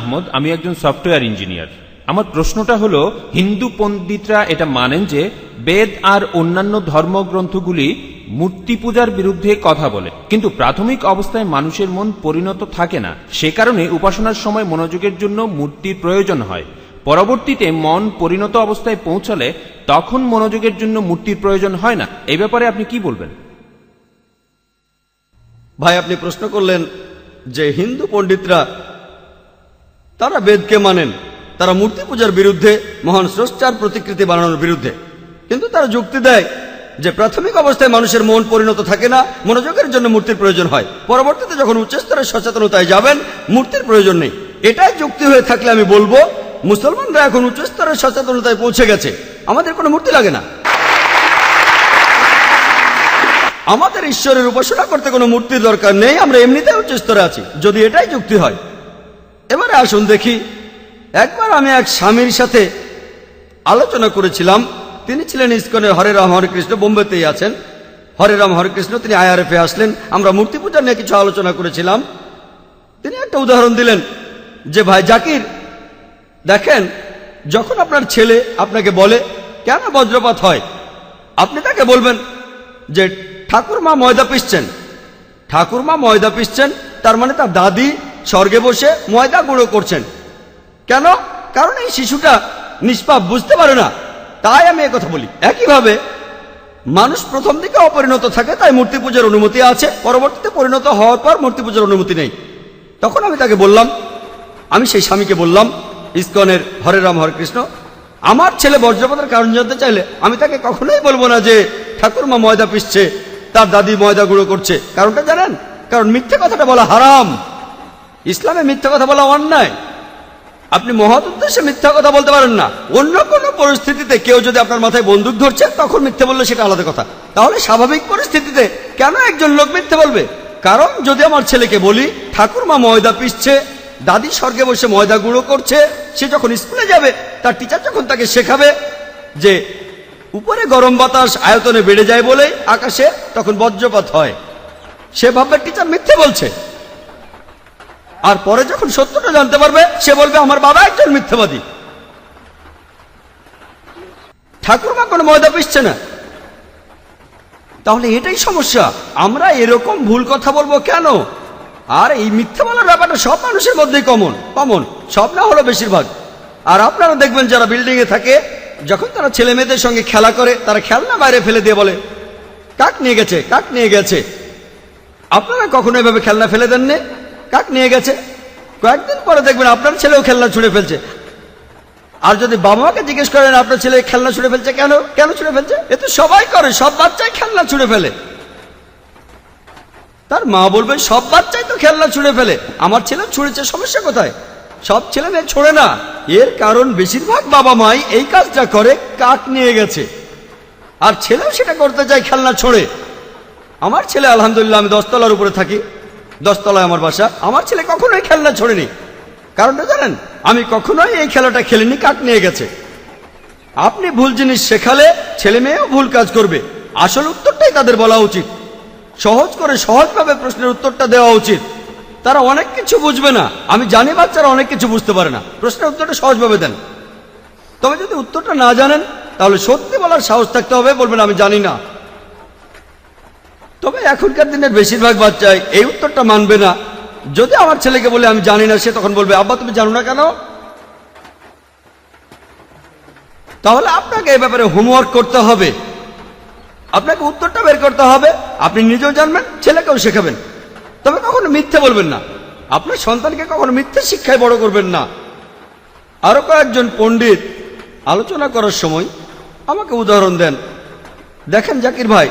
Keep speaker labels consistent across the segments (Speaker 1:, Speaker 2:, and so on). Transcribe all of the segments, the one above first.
Speaker 1: আহমদ, আমি একজন software engineer. আমার প্রশ্নটা হলো, হিন্দু পণ্ডিতরা এটা মানেন যে, বেদ আর অন্যান্য ধর্মগ্রন্থগুলি মূর্তি পূজার বিরুদ্ধে কথা বলে। কিন্তু প্রাথমিক অবস্থায় মানুষের মন পরিণত থাকে না। সে কারণে উপাসনার সময় মনোযোগের জন্য মূর্তির প্রয়োজন হয়। পরবর্তীতে মন পরিণত অবস্থায় পৌঁছালে তখন মনোযোগের জন্য মূর্তির প্রয়োজন হয় না। এই ব্যাপারে আপনি কি বলবেন?
Speaker 2: ভাই, আপনি প্রশ্ন করলেন যে হিন্দু পণ্ডিতরা তারা বেদকে মানেন। তারা মূর্তি পূজার বিরুদ্ধে মহান স্রষ্টার প্রতিকৃতি বানানোর বিরুদ্ধে। কিন্তু তারা যুক্তি দেয় যে প্রাথমিক অবস্থায় মানুষের মন পরিণত থাকে না, মনোযোগের জন্য মূর্তির প্রয়োজন হয়। পরবর্তীতে যখন উচ্চস্তরের সচেতনতায় যাবেন, মূর্তির প্রয়োজন নেই। এটাই যুক্তি হয়ে থাকলে আমি বলব, মুসলমানরা এখন উচ্চস্তরের সচেতনতায় পৌঁছে গেছে। আমাদের কোনো মূর্তি লাগে না। আমাদের ঈশ্বরের উপাসনা করতে কোনো মূর্তির দরকার নেই, আমরা এমনিতে উচ্চ স্তরে আছি। যদি এটাই যুক্তি হয় এবারে আসুন দেখি। একবার আমি এক স্বামীর সাথে আলোচনা করেছিলাম। তিনি ছিলেন ইস্কনের হরে রাম, হরে কৃষ্ণ, বোম্বেতেই আছেন। হরে রাম, হরে কৃষ্ণ, তিনি আইআরএফে আসলেন। আমরা মূর্তি পূজা নিয়ে কিছু আলোচনা করেছিলাম। তিনি একটা উদাহরণ দিলেন যে, ভাই জাকির, দেখেন, যখন আপনার ছেলে আপনাকে বলে, কেন বজ্রপাত হয়? আপনি তাকে বলবেন যে, ঠাকুরমা ময়দা পিসছেন। ঠাকুরমা ময়দা পিসছেন, তার মানে তার দাদি স্বর্গে বসে ময়দা গুঁড়ো করছেন। কেন? কারণ এই শিশুটা নিষ্পাপ, বুঝতে পারে না। তাই আমি কথা বলি, একইভাবে মানুষ প্রথম দিকে অপরিণত থাকে, তাই মূর্তি পূজার অনুমতি আছে। পরবর্তীতে পরিণত হওয়ার পর মূর্তি পূজার অনুমতি নেই। তখন আমি তাকে বললাম, আমি সেই স্বামীকে বললাম, ইস্কনের হরে রাম, হরে কৃষ্ণ, আমার ছেলে বজ্রপাতের কারণ জানতে চাইলে আমি তাকে কখনোই বলব না যে ঠাকুরমা ময়দা পিসছে, তার দাদি ময়দা গুঁড়ো করছে। কারণটা জানেন? কারণ মিথ্যে কথাটা বলা হারাম। ইসলামে মিথ্যা কথা বলা অন্যায়। আপনি মহৎ উদ্দেশ্যে মিথ্যা কথা বলতে পারেন না। অন্য কোনো পরিস্থিতিতে কেউ যদি আপনার মাথায় বন্দুক ধরছে, তখন মিথ্যে বললে সেটা আলাদা কথা। তাহলে স্বাভাবিক পরিস্থিতিতে কেন একজন লোক মিথ্যে বলবে? কারণ যদি আমার ছেলেকে বলি, ঠাকুরমা ময়দা পিসছে, দাদি স্বর্গে বসে ময়দা গুঁড়ো করছে, সে যখন স্কুলে যাবে, তার টিচার যখন তাকে শেখাবে যে উপরে গরম বাতাস আয়তনে বেড়ে যায় বলে আকাশে তখন বজ্রপাত হয়, সে ভাববে টিচার মিথ্যে বলছে। আর পরে যখন সত্যটা জানতে পারবে, সে বলবে, আমার বাবা একজন মিথ্যাবাদী। ঠাকুরমা কোনো ময়দা পিসছে না। তাহলে এটাই সমস্যা। আমরা এরকম ভুল কথা বলব কেন? আর এই মিথ্যা বলার ব্যাপারটা সব মানুষের মধ্যেই কমন কমন সব না হলো বেশিরভাগ। আর আপনারা দেখবেন যারা বিল্ডিং এ থাকে, যখন তারা ছেলে মেয়েদের সঙ্গে খেলা করে, তারা খেলনা বাইরে ফেলে দিয়ে বলে, কাক নিয়ে গেছে, কাক নিয়ে গেছে। আপনারা কখনো এভাবে খেলনা ফেলে দেননি? কাক নিয়ে গেছে? কয়েকদিন পরে দেখবেন আপনার ছেলেও খেলনা ছুঁড়ে ফেলছে। আর যদি বাবা মাকে জিজ্ঞেস করেন, আপনার ছেলে খেলনা ছুঁড়ে ফেলছে কেন? কেন ছুঁড়ে ফেলছে? এ তো সবাই করে, সব বাচ্চাই খেলনা ছুঁড়ে ফেলে। তার মা বলবে, সব বাচ্চাই তো খেলনা ছুঁড়ে ফেলে। আমার ছেলে ছুঁড়েছে, সমস্যা কোথায়? সব ছেলে মেয়ে ছোড়ে না। এর কারণ বেশিরভাগ বাবা মাই এই কাজটা করে, কাক নিয়ে গেছে। আর ছেলেও সেটা করতে চায়, খেলনা ছোড়ে। আমার ছেলে, আলহামদুলিল্লাহ, আমি দশতলার উপরে থাকি। দশতলায় আমার বাসা। আমার ছেলে কখনোই খেলনা ছোড়েনি। কারণটা জানেন? আমি কখনোই এই খেলাটা খেলিনি কাক নিয়ে গেছে। আপনি ভুল জিনিস শেখালে ছেলে মেয়েও ভুল কাজ করবে। আসল উত্তরটাই তাদের বলা উচিত। সহজ করে সহজভাবে প্রশ্নের উত্তরটা দেওয়া উচিত। তারা অনেক কিছু বুঝবে না। আমি জানি বাচ্চারা অনেক কিছু বুঝতে পারে না। প্রশ্নের উত্তরটা সহজভাবে দেন। তবে যদি উত্তরটা না জানেন, তাহলে সত্যি বলার সাহস থাকতে হবে বলবেন, আমি জানি না। তবে এখনকার দিনের বেশিরভাগ বাচ্চাই এই উত্তরটা মানবে না। যদি আমার ছেলেকে বলে আমি জানি না, সে তখন বলবে, আব্বা, তুমি জানো না কেন? তাহলে আপনাকে এই ব্যাপারে হোমওয়ার্ক করতে হবে। আপনাকে উত্তরটা বের করতে হবে। আপনি নিজেও জানবেন, ছেলেকেও শেখাবেন। তবে কখনো মিথ্যে বলবেন না। আপনার সন্তানকে কখনো মিথ্যে শিক্ষায় বড় করবেন না। আরও কয়েকজন পণ্ডিত আলোচনা করার সময় আমাকে উদাহরণ দেন। দেখেন জাকির ভাই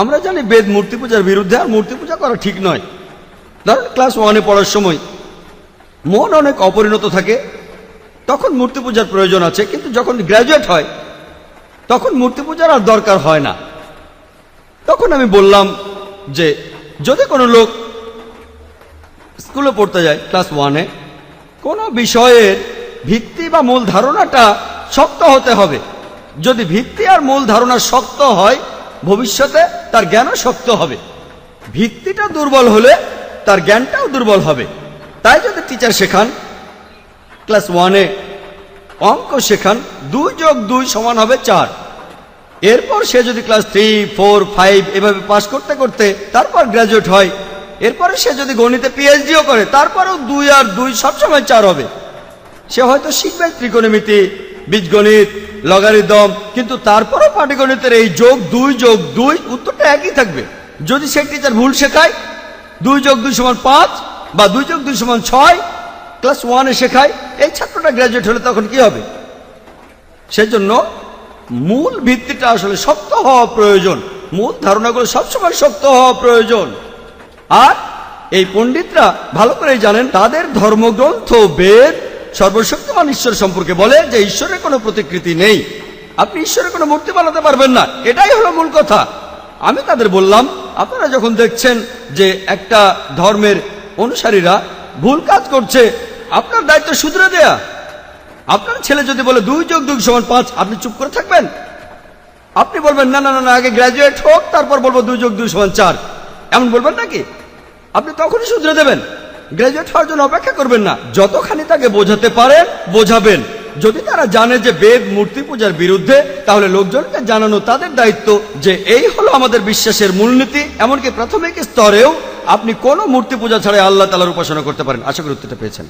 Speaker 2: আমরা জানি বেদ মূর্তি পূজার বিরুদ্ধে আর মূর্তি পূজা করা ঠিক নয়। ধরুন ক্লাস ওয়ানে পড়ার সময় মন অনেক অপরিণত থাকে, তখন মূর্তি পূজার প্রয়োজন আছে, কিন্তু যখন গ্র্যাজুয়েট হয়, তখন মূর্তি পূজার আর দরকার হয় না। তখন আমি বললাম যে, যদি কোনো লোক স্কুলে পড়তে যায় ক্লাস ওয়ানে কোনো বিষয়ের ভিত্তি বা মূল ধারণাটা শক্ত হতে হবে। যদি ভিত্তি আর মূল ধারণা শক্ত হয়, ভবিষ্যতে তার জ্ঞানও শক্ত হবে। ভিত্তিটা দুর্বল হলে তার জ্ঞানটাও দুর্বল হবে। তাই যদি টিচার শেখান ক্লাস ওয়ানে অঙ্ক শেখান, দুই যোগ দুই সমান হবে চার। এরপর সে যদি ক্লাস থ্রি ফোর ফাইভ এভাবে পাস করতে করতে তারপর গ্রাজুয়েট হয়, এরপরে সে যদি গণিতে পিএইচডিও করে, তারপরেও দুই আর দুই সবসময় চার হবে। সে হয়তো শিখবে ত্রিকোণমিতি বীজগণিত, লগারিদম, কিন্তু তারপরও পাটিগণিতের এই যোগ দুই যোগ দুই উত্তরটা একই থাকবে। যদি সে টিচার ভুল শেখায়, দুই যোগ দুই সমান পাঁচ বা দুই যোগ দুই সমান ছয়, ক্লাস ওয়ানে শেখায়, এই ছাত্রটা গ্র্যাজুয়েট হলে তখন কি হবে? সেজন্য মূল ভিত্তিটা আসলে শক্ত হওয়া প্রয়োজন। মূল ধারণাগুলো সবসময় শক্ত হওয়া প্রয়োজন। আর এই পণ্ডিতরা ভালো করে জানেন, তাদের ধর্মগ্রন্থ বেদ সর্বশক্তিমান ঈশ্বর সম্পর্কে বলে যে ঈশ্বরের কোনো প্রতিকৃতি নেই। আপনি ঈশ্বরের কোনো মূর্তি বানাতে পারবেন না। এটাই হলো মূল কথা। আমি তাদের বললাম, আপনারা যখন দেখছেন যে একটা ধর্মের অনুসারীরা ভুল কাজ করছে, আপনার দায়িত্ব শুধরে দেয়া। আপনার ছেলে যদি বলে দুই যোগ দুই সমান পাঁচ, আপনি চুপ করে থাকবেন। আপনি বলবেন, না না না আগে গ্র্যাজুয়েট হোক, তারপর বলব দুই যোগ দুই সমান চার। এমন বলবেন নাকি? আপনি তখনই শুধরে দেবেন। গ্র্যাজুয়েট হওয়ার জন্য অপেক্ষা করবেন না। যতখানি তাকে বোঝাতে পারেন, বোঝাবেন। যদি তারা জানে যে বেদ, মূর্তি পূজার বিরুদ্ধে, তাহলে লোকজনকে জানানো তাদের দায়িত্ব যে এই হলো আমাদের বিশ্বাসের মূলনীতি। এমনকি প্রাথমিক স্তরেও আপনি কোনো মূর্তি পূজা ছাড়াই আল্লাহ তালার উপাসনা করতে পারেন। আশা করি উত্তরটা পেয়েছেন।